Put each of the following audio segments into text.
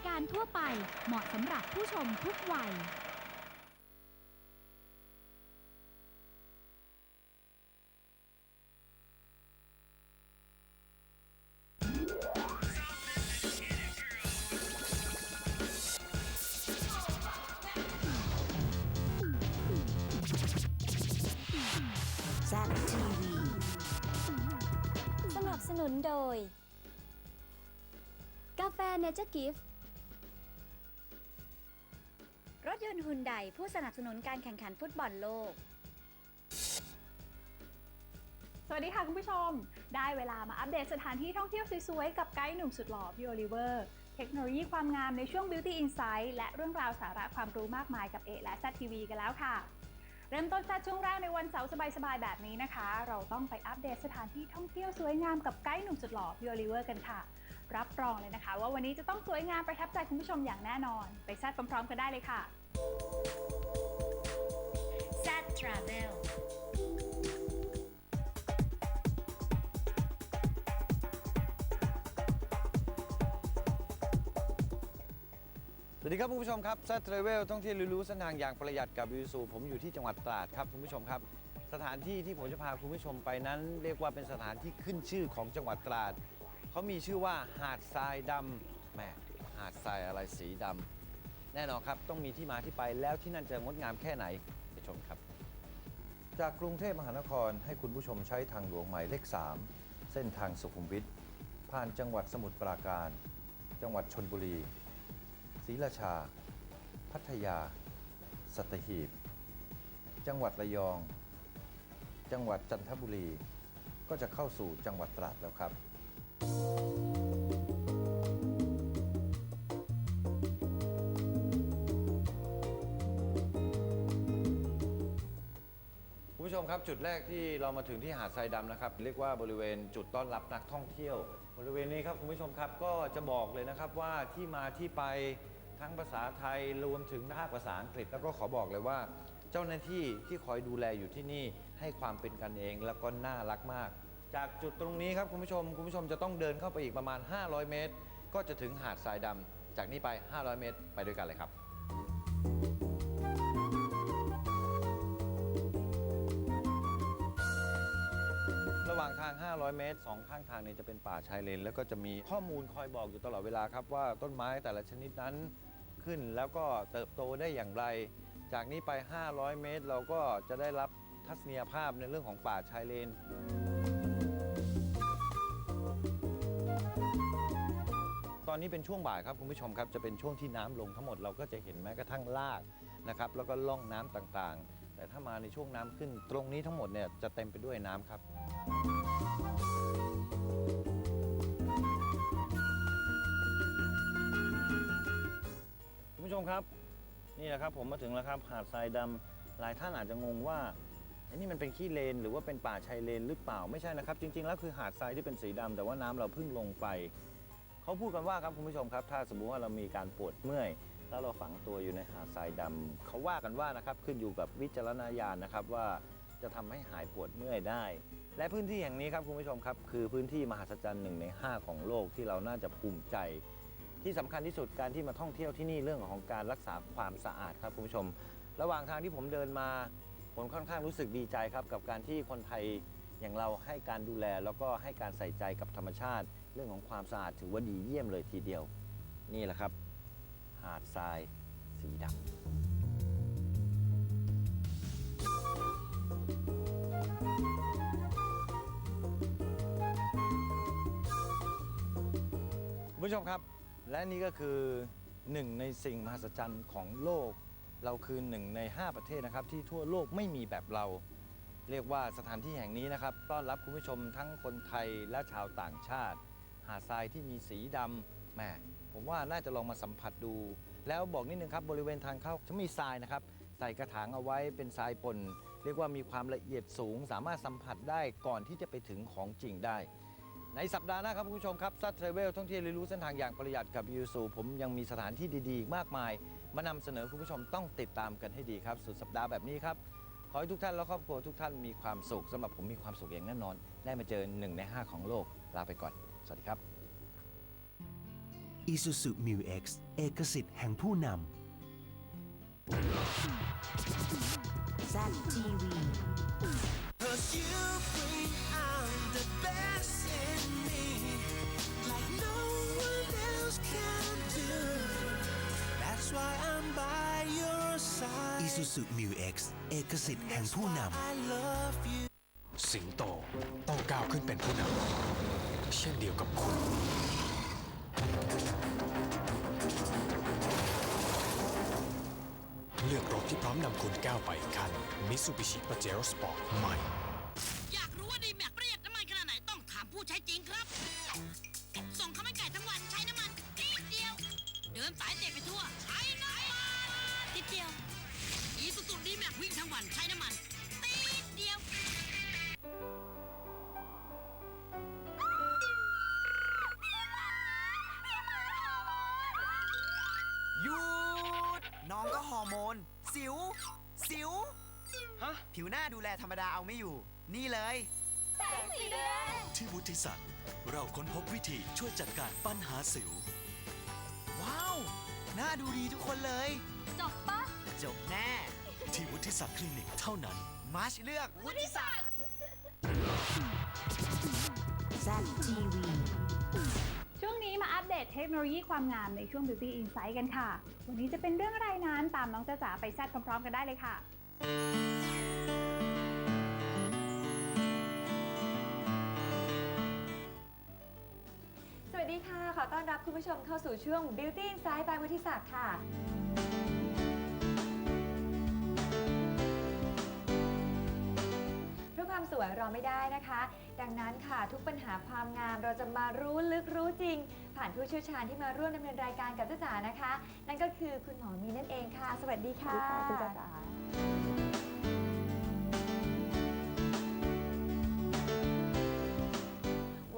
ายการทั่วไปเหมาะสำหรับผู้ชมทุกวัย แซ่บทีวีสนับสนุนโดย กาแฟเนเจอร์กิฟต์ รถยนต์ฮุนไดผู้สนับสนุนการแข่งขันฟุตบอลโลก สวัสดีค่ะคุณผู้ชม ได้เวลามาอัปเดตสถานที่ท่องเที่ยวสวยๆ กับไกด์หนุ่มสุดหล่อพี่โอลิเวอร์ เทคโนโลยีความงามในช่วง Beauty Insight และเรื่องราวสาระความรู้มากมายกับเอและ z ทีวีกันแล้วค่ะ เริ่มต้นแซช่วงแรกในวันเสาร์สบายๆ แบบนี้นะคะ เราต้องไปอัปเดตสถานที่ท่องเที่ยวสวยงามกับไกด์หนุ่มสุดหล่อพี่โอลิเวอร์กันค่ะ รับรองเลยนะคะ ว่าวันนี้จะต้องสวยงามประทับใจคุณผู้ชมอย่างแน่นอน ไปแซดพร้อมๆกันได้เลยค่ะ Z Travel สวัสดีครับคุณผู้ชมครับแซทเทรเวลท่องเที่ยวรู้ๆเส้นทางอย่างประหยัดกับวิวสูผมอยู่ที่จังหวัดตราดครับคุณผู้ชมครับ สถานที่ที่ผมจะพาคุณผู้ชมไปนั้น เรียกว่าเป็นสถานที่ขึ้นชื่อของจังหวัดตราด เขามีชื่อว่าหาดทรายดำแหมหาดทรายอะไรสีดำแน่นอนครับต้องมีที่มาที่ไปแล้วที่นั่นจะงดงามแค่ไหนไปชมครับ จากกรุงเทพมหานครให้คุณผู้ชมใช้ทางหลวงหมายเลข 3 เส้นทางสุขุมวิทผ่านจังหวัดสมุทรปราการ จังหวัดชนบุรีศรีราชา พัทยา สัตหีบ จังหวัดระยอง จังหวัดจันทบุรี ก็จะเข้าสู่จังหวัดตราดแล้วครับ คุณผู้ชมครับจุดแรกที่เรามาถึงที่หาดทรายดำนะครับ เรียกว่าบริเวณจุดต้อนรับนักท่องเที่ยว บริเวณนี้ครับคุณผู้ชมครับก็จะบอกเลยนะครับว่าที่มาที่ไปทั้งภาษาไทยรวมถึงภาคภาษาอังกฤษ แล้วก็ขอบอกเลยว่า เจ้าหน้าที่ที่คอยดูแลอยู่ที่นี่ให้ความเป็นกันเองแล้วก็น่ารักมาก จากจุดตรงนี้ครับคุณผู้ชม คุณผู้ชมจะต้องเดินเข้าไปอีกประมาณ 500 เมตร ก็จะถึงหาดทรายดำจากนี้ไป 500 เมตร ไปด้วยกันเลยครับ ระหว่างทาง 500 เมตรสองข้างทางเนี่ยจะเป็นป่าชายเลน แล้วก็จะมีข้อมูลคอยบอกอยู่ตลอดเวลาครับ ว่าต้นไม้แต่ละชนิดนั้นขึ้นแล้วก็เติบโตได้อย่างไร จากนี้ไป 500 เมตร เราก็จะได้รับทัศนียภาพในเรื่องของป่าชายเลน ตอนนี้เป็นช่วงบ่ายครับคุณผู้ชมครับ จะเป็นช่วงที่น้ำลงทั้งหมดเราก็จะเห็นแม้กระทั่งรากนะครับแล้วก็ล่องน้ำต่างๆ แต่ถ้ามาในช่วงน้ำขึ้น ตรงนี้ทั้งหมดเนี่ยจะเต็มไปด้วยน้ำครับ คุณผู้ชมครับ นี่แหละครับผมมาถึงแล้วครับหาดทรายดำหลายท่านอาจจะงงว่า อ้นี่มันเป็นขี้เลนหรือว่าเป็นป่าชายเลนหรือเปล่าไม่ใช่นะครับ จริง ๆ แล้วคือหาดทรายที่เป็นสีดำแต่ว่าน้ำเราเพิ่งลงไป เขาพูดกันว่าครับคุณผู้ชมครับ ถ้าสมมุติว่าเรามีการปวดเมื่อย แล้วเราฝังตัวอยู่ในหาดทรายดำเขาว่ากันว่านะครับขึ้นอยู่กับวิจารณญาณนะครับว่าจะทำให้หายปวดเมื่อยได้ และพื้นที่แห่งนี้ครับคุณผู้ชมครับ คือพื้นที่มหัศจรรย์หนึ่งใน 5 ของโลกที่เราน่าจะภูมิใจ ที่สำคัญที่สุดการที่มาท่องเที่ยวที่นี่เรื่องของการรักษาความสะอาดครับคุณผู้ชม ระหว่างทางที่ผมเดินมา ผมค่อนข้างรู้สึกดีใจครับ กับการที่คนไทยอย่างเราให้การดูแล แล้วก็ให้การใส่ใจกับธรรมชาติ เรื่องของความสะอาดถือว่าดีเยี่ยมเลยทีเดียว นี่แหละครับ หาดทรายสีดำผู้ชมครับ และนี่ก็คือหนึ่งในสิ่งมหัศจรรย์ของโลก เราคือหนึ่งใน 5 ประเทศนะครับที่ทั่วโลกไม่มีแบบเรา เรียกว่าสถานที่แห่งนี้นะครับ ต้อนรับคุณผู้ชมทั้งคนไทยและชาวต่างชาติ หาดทรายที่มีสีดำแหมผมว่าน่าจะลองมาสัมผัสดู แล้วบอกนิดนึงครับบริเวณทางเข้าจะมีทรายนะครับ ใส่กระถางเอาไว้เป็นทรายป่นเรียกว่ามีความละเอียดสูง สามารถสัมผัสได้ก่อนที่จะไปถึงของจริงได้ ในสัปดาห์หน้าครับคุณผู้ชมครับซัดเทรเวลท่องเที่ยวเรียนรู้เส้นทางอย่างประหยัดกับยูสูผมยังมีสถานที่ดีๆ มากมาย มานำเสนอคุณผู้ชมต้องติดตามกันให้ดีครับ สุดสัปดาห์แบบนี้ครับ ขอให้ทุกท่านและครอบครัวทุกท่านมีความสุขสำหรับผมมีความสุขอย่างแน่นอน ได้มาเจอหนึ่งใน5ของโลกลาไปก่อน สวัสดีครับ Isuzu Mu X เอกสิทธิ์แห่งผู้นำ Zach TV. Cause you Isuzu Mu X เอกสิทธิ์แห่งผู้นำ สิงโตต้องก้าวขึ้นเป็นผู้นำ เช่นเดียวกับคุณ เลือกรถที่พร้อมนำคุณก้าวไปอีกขั้น Mitsubishi Pajero Sport ใหม่ ดูแลธรรมดาเอาไม่อยู่ นี่เลยที่วุฒิศักดิ์เราค้นพบวิธีช่วยจัดการปัญหาสิว ว้าวหน้าดูดีทุกคนเลย จบปะจบแน่ ที่วุฒิศักดิ์คลินิกเท่านั้น มาร์ชเลือก วุฒิศักดิ์ Zach TV. ช่วงนี้มาอัปเดตเทคโนโลยีความงามในช่วง Beauty Insight กันค่ะ วันนี้จะเป็นเรื่องอะไรนั้นตามน้องจ้าจ๋าไปแซดพร้อมๆกันได้เลยค่ะ ส ดีค่ะ ขอต้อนรับคุณผู้ชมเข้าสู่ช่วง Beauty Insight by วุฒิศักดิ์ค่ะ เพื่อความสวยรอไม่ได้นะคะ ดังนั้นค่ะทุกปัญหาความงามเราจะมารู้ลึกรู้จริง ผ่านผู้เชี่ยวชาญที่มาร่วมดำเนินรายการกับจ้าจ๋านะคะ นั่นก็คือคุณหมอมีนั่นเองค่ะ สวัสดีค่ะคุณจ้าจ๋า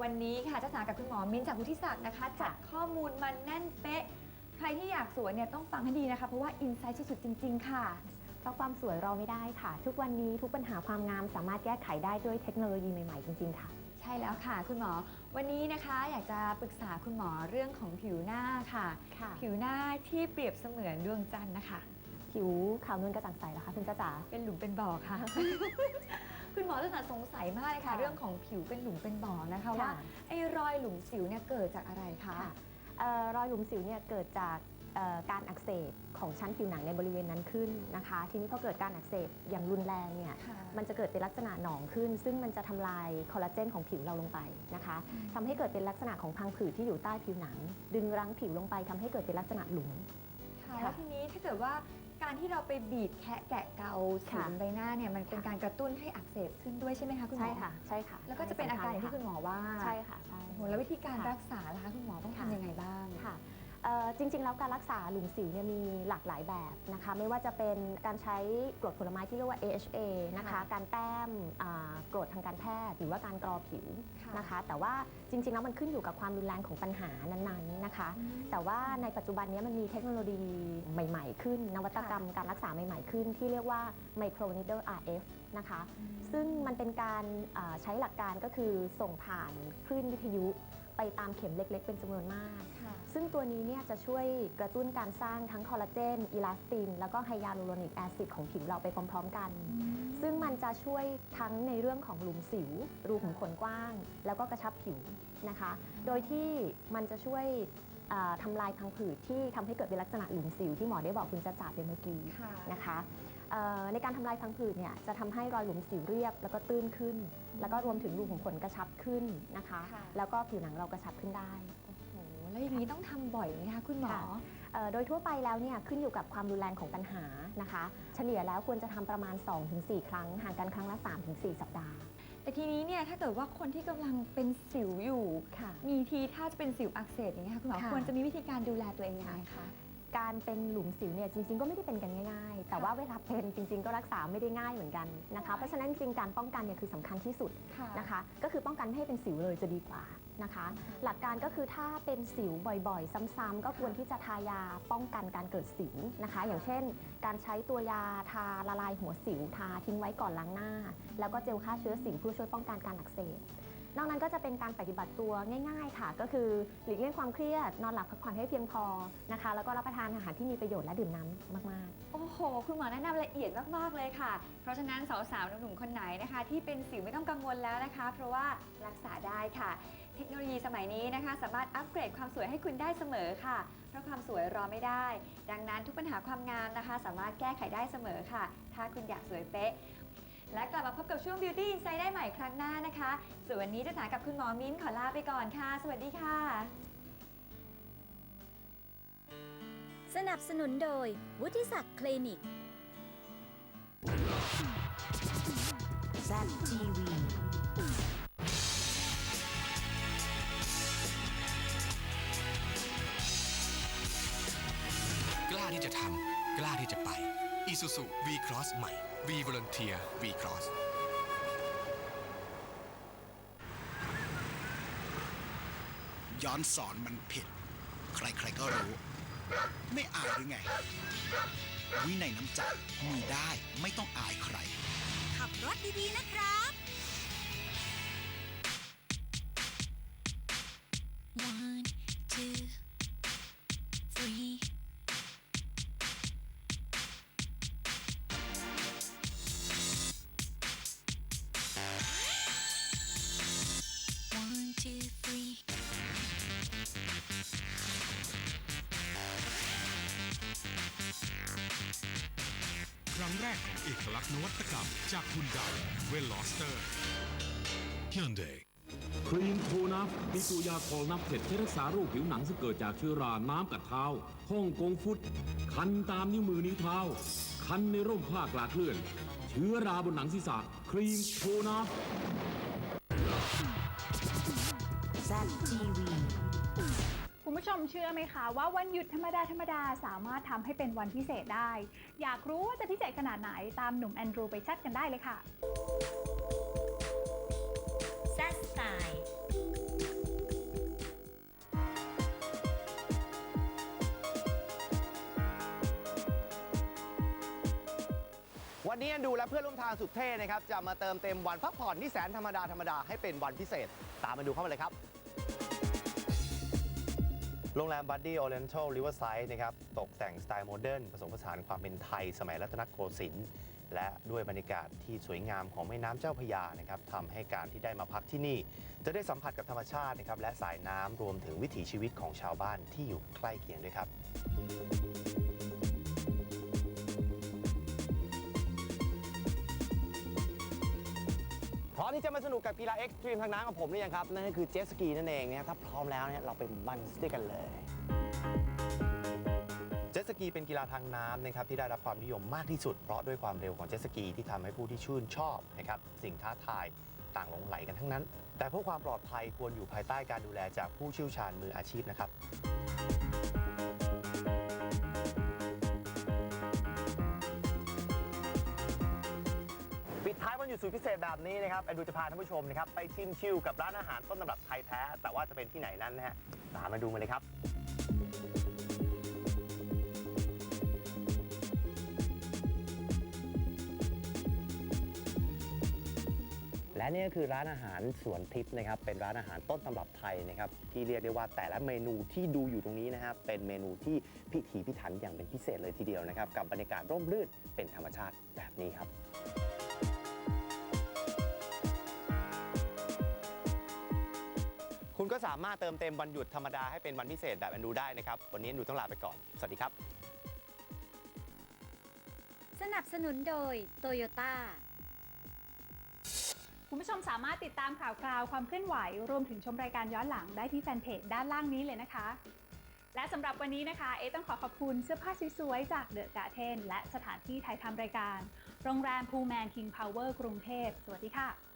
วันนี้ค่ะจ้าจ๋ากับคุณหมอมิ้นจากวุฒิศักดิ์นะคะจัดข้อมูลมาแน่นเป๊ะ ใครที่อยากสวยเนี่ยต้องฟังให้ดีนะคะ เพราะว่าอินไซต์สุดๆจริง ๆ ค่ะ เพราะความสวยรอไม่ได้ค่ะ ทุกวันนี้ทุกปัญหาความงามสามารถแก้ไขได้ด้วยเทคโนโลยีใหม่ๆจริงๆค่ะ ใช่แล้วค่ะ คุณหมอ วันนี้นะคะอยากจะปรึกษาคุณหมอเรื่องของผิวหน้าค่ะ ค่ะ ผิวหน้าที่เปรียบเสมือนดวงจันทร์นะคะ ผิวขาวนวลกระจ่างใสเหรอคะคุณจ้าจ๋าเป็นหลุมเป็นบ่อค่ะ คุณหมอจะสงสัยมากเลยค่ะค่ะ เรื่องของผิวเป็นหลุมเป็นบ่อนะคะว่าไอ้รอยหลุมสิวเนี่ยเกิดจากอะไรคะค่ะเอ่อรอยหลุมสิวเนี่ยเกิดจากเอ่อการอักเสบของชั้นผิวหนังในบริเวณนั้นขึ้นนะคะ ทีนี้พอเกิดการอักเสบอย่างรุนแรงเนี่ยค่ะ มันจะเกิดเป็นลักษณะหนองขึ้น ซึ่งมันจะทำลายคอลลาเจนของผิวเราลงไปนะคะทำให้เกิดเป็นลักษณะของพังผืดที่อยู่ใต้ผิวหนัง ดึงรั้งผิวลงไปทำให้เกิดเป็นลักษณะหลุม ค่ะค่ะแล้วทีนี้ถ้าเกิดว่า การที่เราไปบีบแคะแกะเกาผิวค่ะ ใบหน้าเนี่ยมันเป็นค่ะการกระตุ้นให้อักเสบขึ้นด้วยใช่ไหมคะคุณหมอใช่ค่ะ ใช่ค่ะแล้วก็จะเป็นอาการอย่างที่คุณหมอว่าใช่ค่ะใช่ โอ้โหแล้ววิธีการค่ะรักษาล่ะคะคุณหมอต้องค่ะ ทำยังไงบ้าง ค่ะเอ่อ จริงๆ แล้วการรักษาหลุมสิวเนี่ยมีหลากหลายแบบนะคะ ไม่ว่าจะเป็นการใช้กรดผลไม้ที่เรียกว่า AHA นะคะค่ะการแต้มอ่ากรดทางการแพทย์ หรือว่าการกรอผิวค่ะนะคะ แต่ว่าจริงๆ แล้วมันขึ้นอยู่กับความรุนแรงของปัญหานั้นๆนะคะอืมแต่ว่าในปัจจุบันเนี้มันมีเทคโนโลยีใหม่ ๆ ขึ้น นวัตกรรมการรักษาใหม่ ๆ ขึ้น ที่เรียกว่า Micro Needle RF นะคะ ซึ่งมันเป็นการอ่าใช้หลักการก็คือส่งผ่านคลื่นวิทยุไปตามเข็มเล็ก ๆ เป็นจำนวนมากค่ะ ซึ่งตัวนี้เนี่ยจะช่วยกระตุ้นการสร้างทั้งคอลลาเจนอิลาสติน แล้วก็ไฮยาลูโรนิกแอซิดของผิวเราไปพร้อมๆกัน ซึ่งมันจะช่วยทั้งในเรื่องของหลุมสิว รูขุมขนกว้าง แล้วก็กระชับผิวนะคะ โดยที่มันจะช่วยอ่าทำลายพังผืดที่ทำให้เกิดเป็นลักษณะหลุมสิวที่หมอได้บอกคุณจะจ่าไปเมื่อกี้ค่ะนะคะเอ่อในการทำลายพังผืดเนี่ยจะทำให้รอยหลุมสิวเรียบ แล้วก็ตื้นขึ้น แล้วก็รวมถึงรูขุมขนกระชับขึ้นนะคะค่ะแล้วก็ผิวหนังเรากระชับขึ้นได้โอ้โห แล้วอย่างนี้ต้องทำบ่อยไหมคะคุณหมอค่ะเอ่อโดยทั่วไปแล้วเนี่ยขึ้นอยู่กับความรุนแรงของปัญหานะคะ เฉลี่ยแล้วควรจะทำประมาณ 2-4 ครั้ง ห่างกันครั้งละ 3-4 สัปดาห์ แต่ทีนี้เนี่ยถ้าเกิดว่าคนที่กำลังเป็นสิวอยู่ค่ะมีทีถ้าจะเป็นสิวอักเสบอย่างเงี้ยค่ะคุณหมอค่ะควรจะมีวิธีการดูแลตัวเองยังไงคะการเป็นหลุมสิวเนี่ยจริงๆก็ไม่ได้เป็นกันง่ายๆ แต่ว่าเวลาเป็นจริง ๆ ก็รักษาไม่ได้ง่ายเหมือนกันนะคะ เพราะฉะนั้นจริงๆการป้องกันเนี่ยคือสำคัญที่สุดค่ะนะคะ ก็คือป้องกันไม่ให้เป็นสิวเลยจะดีกว่า นะคะ หลักการก็คือถ้าเป็นสิวบ่อยๆ ซ้ำๆก็ควรที่จะทายาป้องกันการเกิดสิวนะคะ อย่างเช่น การใช้ตัวยาทาละลายหัวสิวทาทิ้งไว้ก่อนล้างหน้า แล้วก็เจลฆ่าเชื้อสิวเพื่อช่วยป้องกันการอักเสบนอกนั้นก็จะเป็นการปฏิบัติตัวง่ายๆค่ะ ก็คือหลีกเลี่ยงความเครียด นอนหลับพักผ่อนให้เพียงพอนะคะ แล้วก็รับประทานอาหารที่มีประโยชน์และดื่มน้ำมากๆ โอ้โห คุณหมอแนะนำละเอียดมากๆเลยค่ะ เพราะฉะนั้นสาวๆหนุ่มๆคนไหนนะคะ ที่เป็นสิวไม่ต้องกังวลแล้วนะคะ เพราะว่ารักษาได้ค่ะ เทคโนโลยีสมัยนี้นะคะ สามารถอัปเกรดความสวยให้คุณได้เสมอค่ะ เพราะความสวยรอไม่ได้ ดังนั้นทุกปัญหาความงามนะคะ สามารถแก้ไขได้เสมอค่ะ ถ้าคุณอยากสวยเป๊ะ และกลับมาพบกับช่วง Beauty Insight ได้ใหม่ครั้งหน้านะคะส่วนวันนี้จะถากับคุณหมอมิ้นขอลาไปก่อนค่ะ สวัสดีค่ะ สนับสนุนโดย วุฒิศักดิ์คลินิก ZTV ที่จะทำกล้าที่จะไป Isuzu V-Cross ใหม่ V Volunteer V-Cross ย้อนสอนมันผิด ใครๆก็รู้ ไม่อายหรือไง วินัยน้ำใจมีได้ไม่ต้องอายใคร ขับรถดีๆนะครับ งแรกของเอกลักษณ์นวัตกรรม จากฮุนไดเวลลอสเตอร์ Hyundai ครีมโทนัฟมีตัวยาคอลนับเผ็ดใช้รักษาโรคผิวหนังซึ่งเกิดจากเชื้อรา น้ำกัดเท้าฮ่องกงฟุต คันตามนิ้วมือนิ้วเท้า คันในร่มผ้ากลาดเคลื่อน เชื้อราบนหนังศีรษะ ครีมโทนัฟ ผู้ชมเชื่อไหมคะว่าวันหยุดธรรมดาธรรมดาสามารถทำให้เป็นวันพิเศษได้ อยากรู้ว่าจะพิเศษขนาดไหนตามหนุ่มแอนดรูไปชัดกันได้เลยค่ะ แซสไตล์วันนี้อันดูและเพื่อนร่วมทางสุดเท่นะครับจะมาเติมเต็มวันพักผ่อนที่แสนธรรมดาธรรมดาให้เป็นวันพิเศษ ตามมาดูเข้ามาเลยครับ โรงแรมบัดดี้ o อ i ร n น a l Riverside นะครับตกแต่งสไตล์โมเดิร์นผสมผสานความเป็นไทย สมัยรัตนโกสินทร์และด้วยบรรยากาศที่สวยงามของแม่น้ำเจ้าพยานะครับทำให้การที่ได้มาพักที่นี่ จะได้สัมผัสกับธรรมชาตินะครับและสายน้ำรวมถึงวิถีชีวิตของชาวบ้านที่อยู่ใกล้เคียงด้วยครับ ร้อมที่จะมาสนุกกับกีฬาเอ็กซ์ตรีมทางน้ำกับผมหรือยังครับ นั่นก็คือเจ็ตสกีนั่นเองเนี่ยถ้าพร้อมแล้วเนี่ยเราไปบันด้วยกันเลยเจ็ตสกีเป็นกีฬาทางน้ำนะครับที่ได้รับความนิยมมากที่สุด เพราะด้วยความเร็วของเจ็ตสกีที่ทำให้ผู้ที่ชื่นชอบนะครับสิ่งท้าทายต่างหลงไหลกันทั้งนั้น แต่เพื่อความปลอดภัยควรอยู่ภายใต้การดูแลจากผู้เชี่ยวชาญมืออาชีพนะครับ วันหยุดสุดพิเศษแบบนี้นะครับแอนดูจะพาท่านผู้ชมนะครับไปชิมชิลกับร้านอาหารต้นตำรับไทยแท้ แต่ว่าจะเป็นที่ไหนนั้นนะฮะตามมาดูมาเลยครับและนี่ก็คือร้านอาหารสวนทิพย์นะครับ เป็นร้านอาหารต้นตำรับไทยนะครับ ที่เรียกได้ว่าแต่ละเมนูที่ดูอยู่ตรงนี้นะครับเป็นเมนูที่พิถีพิถันอย่างเป็นพิเศษเลยทีเดียวนะครับ กับบรรยากาศร่มรื่นเป็นธรรมชาติแบบนี้ครับ ก็สามารถเติมเต็มวันหยุดธรรมดาให้เป็นวันพิเศษแบบแอนดูได้นะครับ วันนี้แอนดูต้องลาไปก่อน สวัสดีครับ สนับสนุนโดยโตโยต้า คุณผู้ชมสามารถติดตามข่าวคราวความเคลื่อนไหว รวมถึงชมรายการย้อนหลังได้ที่แฟนเพจด้านล่างนี้เลยนะคะ และสำหรับวันนี้นะคะ เอต้องขอขอบคุณเสื้อผ้าสวยๆจากเดอะกาเทนและสถานที่ถ่ายทำรายการ โรงแรมพูแมนคิงพาวเวอร์กรุงเทพ สวัสดีค่ะ